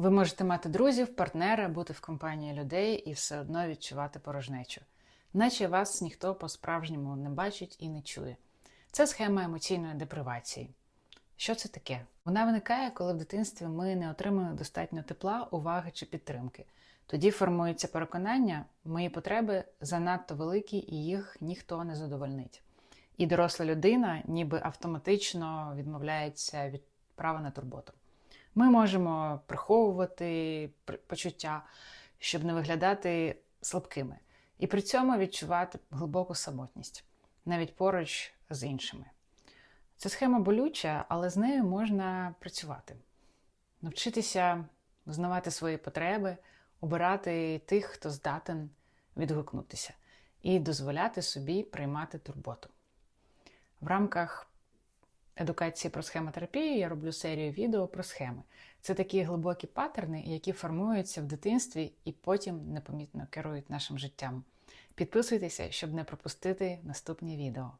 Ви можете мати друзів, партнера, бути в компанії людей і все одно відчувати порожнечу, наче вас ніхто по-справжньому не бачить і не чує. Це схема емоційної депривації. Що це таке? Вона виникає, коли в дитинстві ми не отримали достатньо тепла, уваги чи підтримки. Тоді формується переконання, мої потреби занадто великі і їх ніхто не задовольнить. І доросла людина ніби автоматично відмовляється від права на турботу. Ми можемо приховувати почуття, щоб не виглядати слабкими, і при цьому відчувати глибоку самотність, навіть поруч з іншими. Ця схема болюча, але з нею можна працювати, навчитися визнавати свої потреби, обирати тих, хто здатен відгукнутися, і дозволяти собі приймати турботу. В рамках едукації про схемотерапію я роблю серію відео про схеми. Це такі глибокі паттерни, які формуються в дитинстві і потім непомітно керують нашим життям. Підписуйтеся, щоб не пропустити наступні відео.